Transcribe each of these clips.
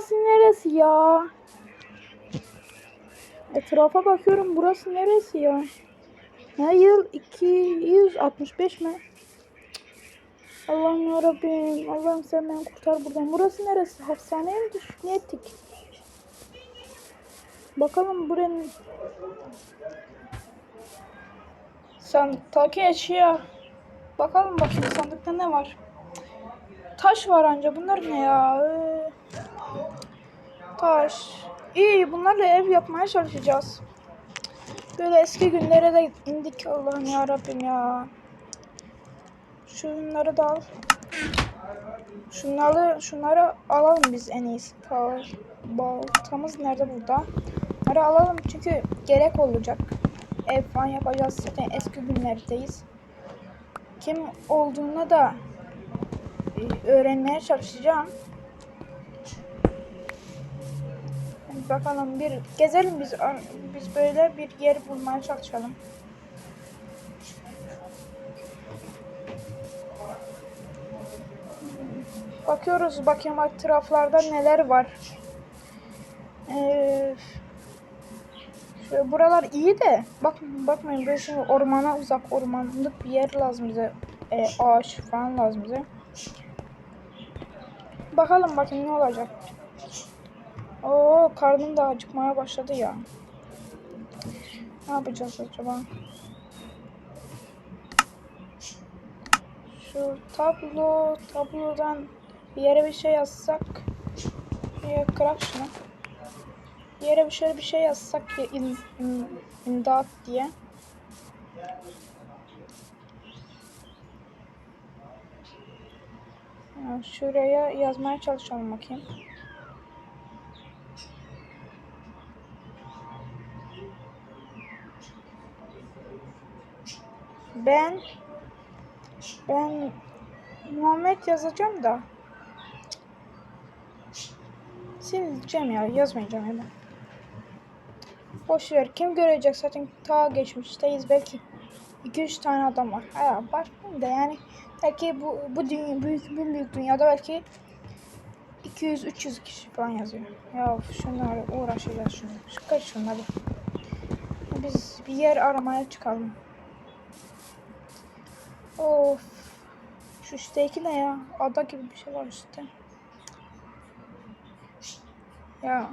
burası neresi ya? Etrafa bakıyorum burası neresi ya? Ne yıl 265 mi? Allah'ım yarabbim. Allah'ım sen beni kurtar buradan. Burası neresi? Hastaneye mi düştük? Ne ettik? Bakalım buranın... Sandıktaki eşya. Bakalım bakayım sandıkta ne var? Taş var anca. Bunlar ne ya? Ee, Taş. İyi bunlarla ev yapmaya çalışacağız. Böyle eski günlere de indik Allah'ım ya Rabbim ya. Şunları da al. Şunları, şunları alalım biz en iyisi. Bal, baltamız nerede burada? Bunları alalım çünkü gerek olacak. Ev falan yapacağız. Zaten eski günlerdeyiz. Kim olduğunu da e, öğrenmeye çalışacağım. Bakalım bir gezelim biz biz böyle bir yer bulmaya çalışalım. Bakıyoruz bakayım etraflarda neler var. Ee, buralar iyi de bak bakmayın böyle şimdi ormana uzak ormanlık bir yer lazım bize. Ee, ağaç falan lazım bize. Bakalım bakayım ne olacak. Oo karnım da acıkmaya başladı ya. Ne yapacağız acaba? Şu tablo, tablodan bir yere bir şey yazsak. Bir kırak şunu. Bir yere bir şöyle bir şey yazsak ya in, in, imdat diye. Şuraya yazmaya çalışalım bakayım. Ben ben Muhammed yazacağım da sileceğim ya yazmayacağım hemen. Boş ver kim görecek zaten ta geçmişteyiz belki 2-3 tane adam var. Ha bakmayayım da yani belki bu bu dünya büyük bu büyük dünyada belki 200-300 kişi falan yazıyor. Ya şunlarla uğraşacağız şunu. Çıkar şunları. Biz bir yer aramaya çıkalım. Of. Şu üstteki ne ya? Ada gibi bir şey var üstte. Ya.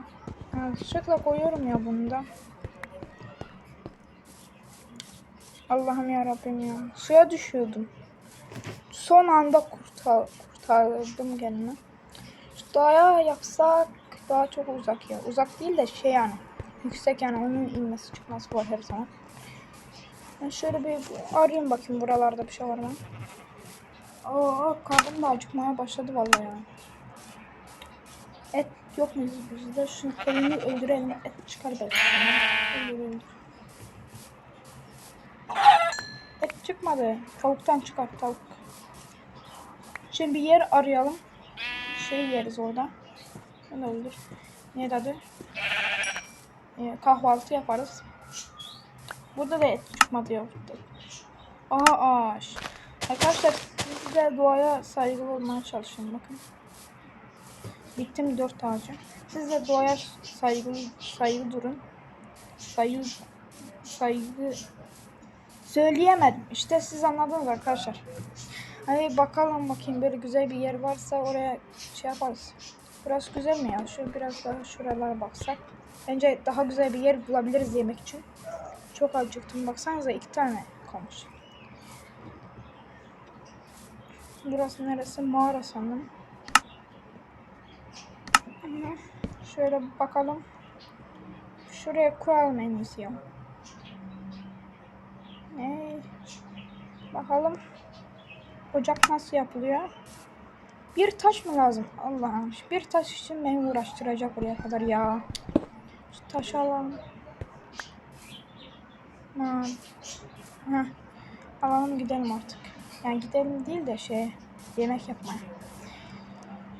Yanlışlıkla koyuyorum ya bunu da. Allah'ım ya Rabbim ya. Suya düşüyordum. Son anda kurtar, kurtardım kendimi. Şu dağa yapsak daha çok uzak ya. Uzak değil de şey yani. Yüksek yani onun inmesi çıkması var her zaman. Ben şöyle bir arayayım bakayım buralarda bir şey var mı? Oo karnım da acıkmaya başladı vallahi ya. Et yok mu bizde? Şunu kendini öldürelim. Et çıkar belki. Et çıkmadı. Tavuktan çıkar tavuk. Şimdi bir yer arayalım. Şey yeriz orada. Şunu da öldür. Ne adı? Ee, kahvaltı yaparız. Burada da et çıkmadı ya. Aha ağaç. Arkadaşlar siz de doğaya saygılı olmaya çalışın bakın. Bittim dört ağacı. Siz de doğaya saygılı saygı durun. Saygı saygı söyleyemedim. İşte siz anladınız arkadaşlar. Hadi bakalım bakayım böyle güzel bir yer varsa oraya şey yaparız. Burası güzel mi ya? Şu biraz daha şuralara baksak. Bence daha güzel bir yer bulabiliriz yemek için. Çok acıktım. Baksanıza iki tane kalmış. Burası neresi? Mağara sandım. Şöyle bakalım. Şuraya kuralım en iyisi. Ne? Bakalım. Ocak nasıl yapılıyor? Bir taş mı lazım? Allah'ım. Bir taş için beni uğraştıracak buraya kadar ya. Şu taşı alalım. Ha. Heh. Alalım gidelim artık. Yani gidelim değil de şey yemek yapmaya.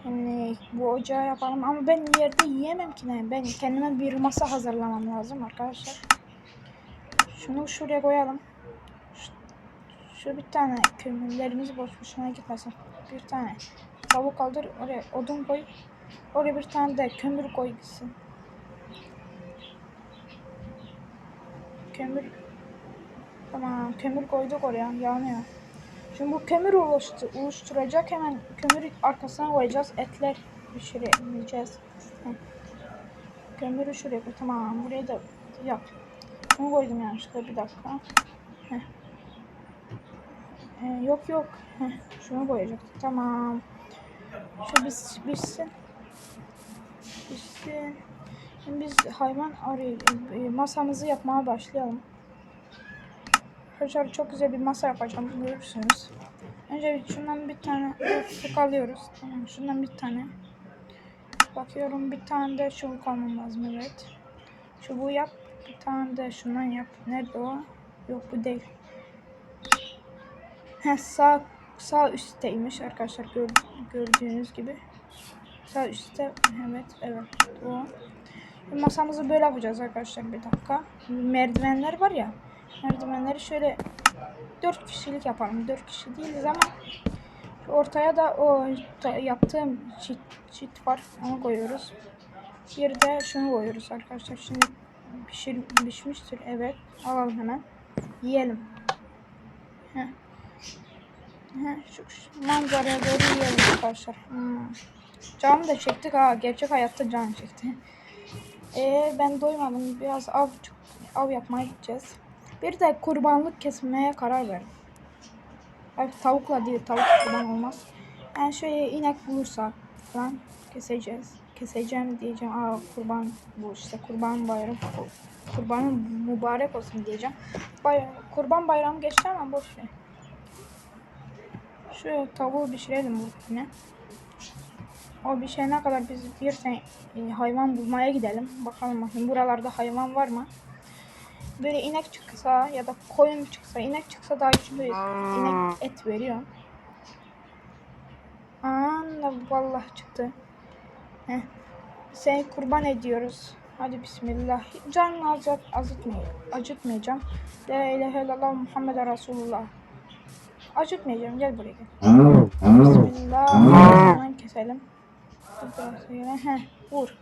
Yani bu ocağı yapalım ama ben yerde yiyemem ki ne. Ben kendime bir masa hazırlamam lazım arkadaşlar. Şunu şuraya koyalım. Şu, şu bir tane kömürlerimiz boş boşuna gitmesin. Bir tane tavuk kaldır. Oraya odun koy. Oraya bir tane de kömür koy gitsin. Kömür. Tamam kömür koyduk oraya. Yanıyor. Şimdi bu kömür oluştu, oluşturacak. Hemen kömürü arkasına koyacağız. Etler pişireceğiz. Kömürü şuraya koy. Tamam buraya da yap. Bunu koydum yanlışlıkla bir dakika. Ee, yok yok. Heh, şunu koyacaktık. Tamam. Şu bis, bitsin. Bitsin. Şimdi biz hayvan arayalım. Masamızı yapmaya başlayalım. Arkadaşlar çok güzel bir masa yapacağım. Görürsünüz. Önce şundan bir tane çubuk alıyoruz. Tamam şundan bir tane. Bakıyorum bir tane de çubuk almam lazım evet. Çubuğu yap. Bir tane de şundan yap. Nerede o? Yok bu değil. Heh, sağ sağ üstteymiş arkadaşlar gör, gördüğünüz gibi. Sağ üstte evet evet o. Masamızı böyle yapacağız arkadaşlar bir dakika. Merdivenler var ya. Merdivenleri şöyle 4 kişilik yapalım. 4 kişi değiliz ama ortaya da o yaptığım çit, çit var. Onu koyuyoruz. Bir de şunu koyuyoruz arkadaşlar. Şimdi pişir, pişmiştir. Evet. Alalım hemen. Yiyelim. Heh. Heh, şu, şu manzaraya doğru yiyelim arkadaşlar. Hmm. Canım da çektik ha. Gerçek hayatta can çekti. Ee, ben doymadım. Biraz av, av yapmaya gideceğiz. Bir de kurbanlık kesmeye karar verdim. Ay, tavukla değil, tavuk kurban olmaz. Yani şöyle inek bulursa falan keseceğiz. Keseceğim diyeceğim. Aa kurban bu işte kurban bayramı. Kurbanın mübarek olsun diyeceğim. Bay kurban bayramı geçti ama boş ver. Şu tavuğu pişirelim yine. O bir şey ne kadar biz bir tane e, hayvan bulmaya gidelim. Bakalım bakayım buralarda hayvan var mı? Böyle inek çıksa ya da koyun çıksa, inek çıksa daha iyi böyle inek et veriyor. Aa, vallahi çıktı. Heh. Seni kurban ediyoruz. Hadi bismillah. Canını azıt, azıtmayayım. Acıtmayacağım. La ilahe illallah Muhammed Resulullah. Acıtmayacağım. Gel buraya gel. Bismillah. Hemen keselim. Heh, vur.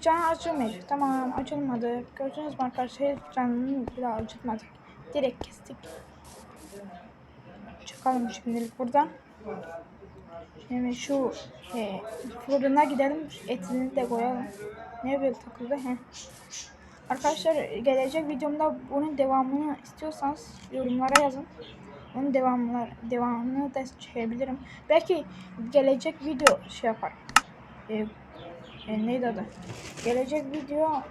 Canı acımayacak. Tamam acılmadı. Gördünüz mü arkadaşlar? Hiç canını bile acıtmadık. Direkt kestik. Çıkalım şimdilik buradan. Şimdi şu e, fırına gidelim. Etini de koyalım. Ne böyle takıldı? Heh. Arkadaşlar gelecek videomda bunun devamını istiyorsanız yorumlara yazın. Onun devamını, devamını da çekebilirim. Belki gelecek video şey yapar. E, e, neydi adı? Gelecek video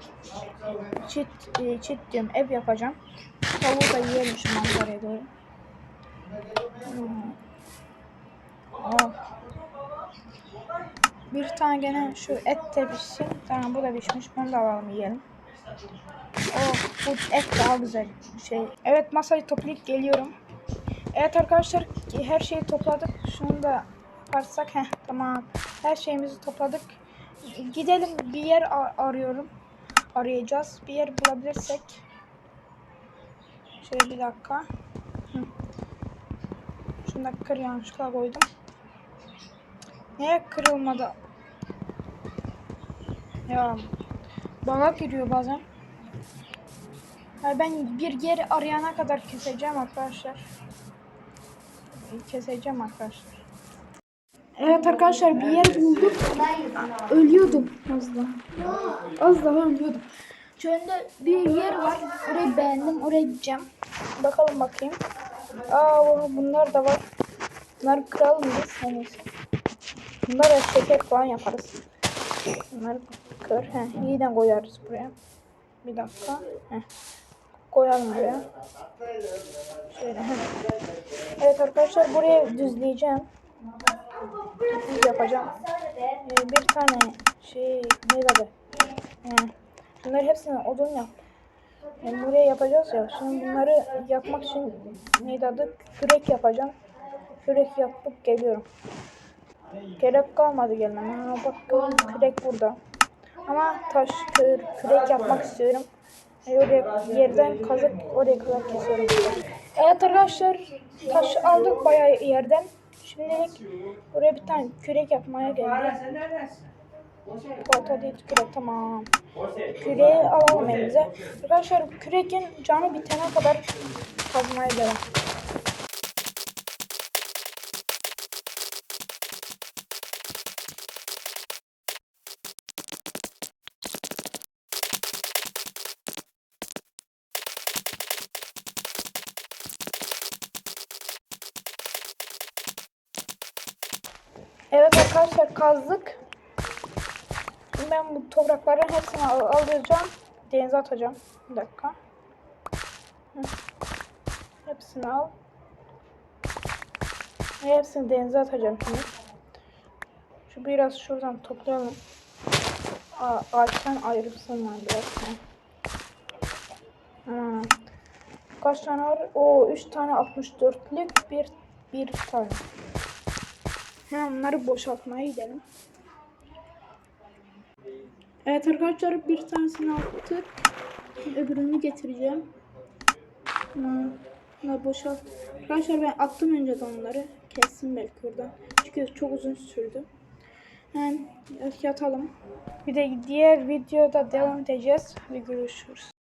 çit, e, çit diyorum ev yapacağım. Tavuğu da yiyelim şu manzaraya doğru. Hmm. Oh. Bir tane gene şu et de pişsin. Tamam bu da pişmiş. Bunu da alalım yiyelim. Oh bu et daha güzel şey. Evet masayı toplayıp geliyorum. Evet arkadaşlar her şeyi topladık. Şunu da yaparsak heh tamam. Her şeyimizi topladık. Gidelim bir yer ar- arıyorum. Arayacağız. Bir yer bulabilirsek. Şöyle bir dakika. Hı. Şunu da kır yanlışlıkla koydum. Niye kırılmadı? Ya bana giriyor bazen. Ben bir yeri arayana kadar keseceğim arkadaşlar. Keseceğim arkadaşlar. Evet arkadaşlar bir yer bulduk. Ölüyordum az daha. Az daha ölüyordum. Şöyle bir yer var. Orayı beğendim. Oraya gideceğim. Bakalım bakayım. Aa bunlar da var. Bunları kıralım biz. En iyisi. Bunlara şeker falan yaparız. Bunları kır. Heh, yeniden koyarız buraya. Bir dakika. Heh. Koyalım buraya. Şöyle. Evet arkadaşlar buraya düzleyeceğim. Düz yapacağım. Ee, bir tane şey adı? Yani bunları hepsini odun yap. Yani buraya yapacağız ya. Şimdi bunları yapmak için neydi adı? Kürek yapacağım. Kürek yapıp geliyorum. Gerek kalmadı gelmeme. Ha, bak kürek burada. Ama taş kür, kürek yapmak istiyorum. E, oraya yerden kazık oraya kadar kesiyorum. Evet arkadaşlar taş aldık bayağı yerden. Şimdi Şimdilik buraya bir tane kürek yapmaya geldi. Balta değil kürek tamam. Küreği alalım elimize. Arkadaşlar kürekin canı bitene kadar kazmaya devam. Arkadaşlar kazdık. Ben bu toprakların hepsini al alacağım. Denize atacağım. Bir dakika. Hı. Hepsini al. Ve hepsini denize atacağım şimdi. Şu biraz şuradan toplayalım. Aa, ağaçtan ayrılsınlar biraz. Hmm. Kaç tane var? O 3 tane 64'lük bir bir tane. Hemen onları boşaltmaya gidelim. Evet arkadaşlar bir tanesini attık. Öbürünü getireceğim. Bunları bunları boşalt. Arkadaşlar ben attım önceden onları. Kessin belki oradan. Çünkü çok uzun sürdü. Hemen yatalım. Bir de diğer videoda devam edeceğiz. Ve görüşürüz.